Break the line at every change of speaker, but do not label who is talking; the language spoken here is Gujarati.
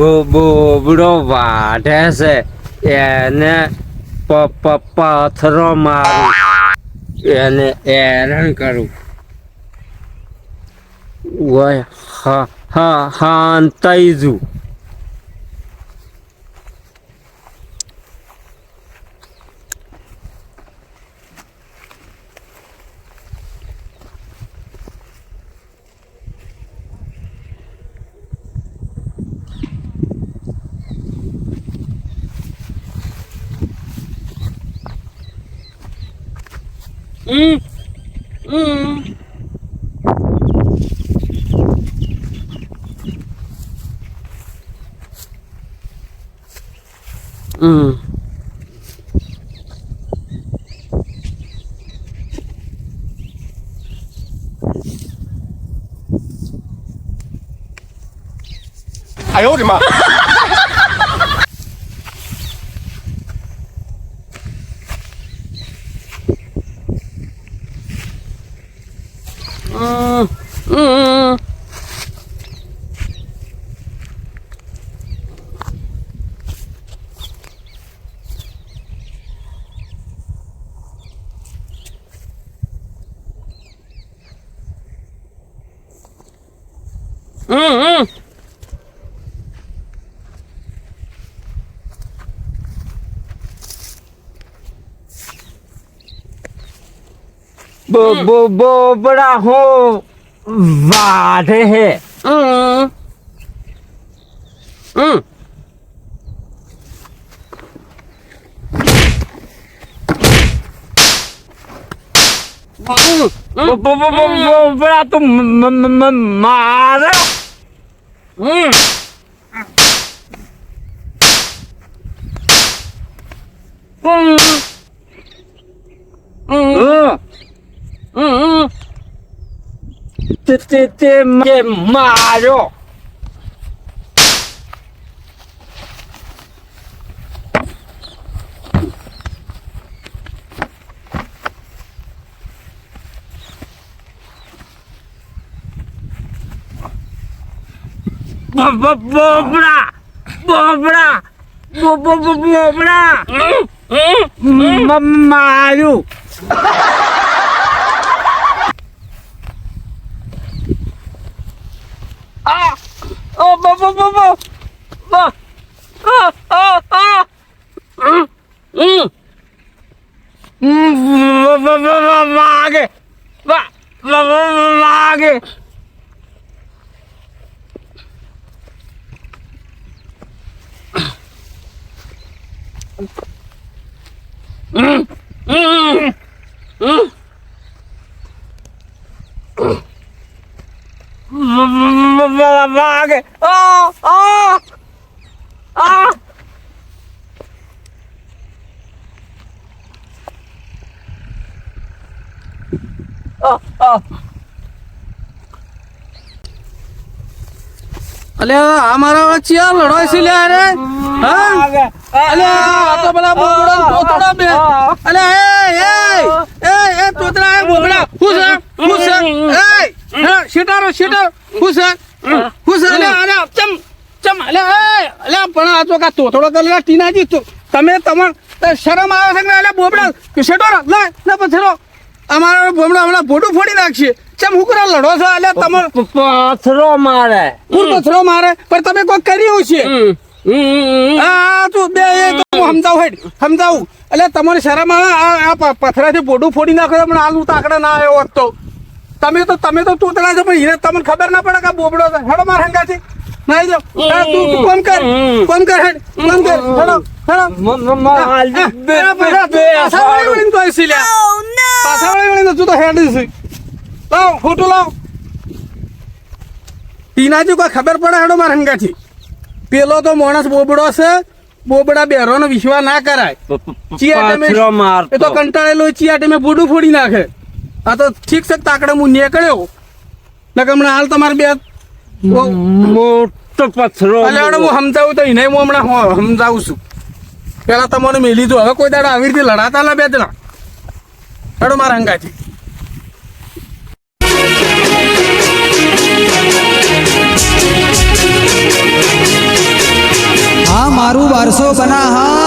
બોબડો વાઢે છે. એને પથરો મારું. એને હેરાન કરું. ઓય હા હા 嗯嗯嗯，哎呦，我的妈。음, 음. 응, 응. બો બોબડા હો વાઢે હે. હમ. હમ. બો બો બો બો બોબડા તો મારે. હમ હમ હમ તે માર્યો બોબડા બોબડા બોબડા માર્યું வாங்க வாங்க Mm-hmm. Mm-hmm. Oh! Oh!
અલે, આ મારા આ લડાઈ છે લે અરે. અલે, આ તો પેલા બોગડા તોતડા બે. અલે, એ એ એ એ તોતડા એ બોગડા. હું છે? હું છે? એ શીટારો શીટારો હું છે? હું છે? અલે અલે, ચમ ચમ, અલે, એ, અલે, પણ આ તો કા તોતડો કરેલા ટીનાજી તમે તમાર શરમ આવે છે ને અલે બોબડા શેટોરો લે લે પછેરો અમારો બોબડા હમણાં બોડું ફોડી નાખશે. ચમ હુકરા લડો છો એટલે તમે
પથરો મારે.
હું પથરો મારે? પણ તમે કોઈ કર્યું છે હા તું બે એ તો હું સમજાવું હેડ. સમજાવું. એટલે તમારે શરમ આવે? આ આ પથરાથી બોડું ફોડી નાખો તો આલુ તાકડા ના આવ્યો હોત તો. તમે તો તમે તો તૂતલા છો પણ હીરે તમને ખબર ના પડે કે બોબડો છે. હેડો માર હંગાથી. નહીં જો તું કોમ કર. કોમ કર હેડ. કોમ કર. હેડો હેડો.
મમ્મા
આલુ
બે-
આ,
બે-
પાછા વળી તો લ્યા. વળીને તું તો હેડ છે. લાવ ફોટો લાવ. ટીનાજી કોઈ ખબર પડે હેડો મારે હંગાથી? પેલો તો માણસ બોબડો છે બોબડા બેરો નો વિશ્વાસ ના કરાય. ચિયા એ તો કંટાળેલો ચિયા ટાઈમે બુડું ફોડી નાખે. આ તો ઠીક છે તાકડે હું નીકળ્યો? નકર હમણાં હાલ તમારે બે
મોટો પથરો
અલે હું સમજાવું તો એને હું હમણાં સમજાવું છું. પેલા તમારે મેલી દો. હવે કોઈ દાડા આવી રીતે લડાતા ના બે જણા. હેડો મારા હંગાથી હા
મારું વારસો બના હા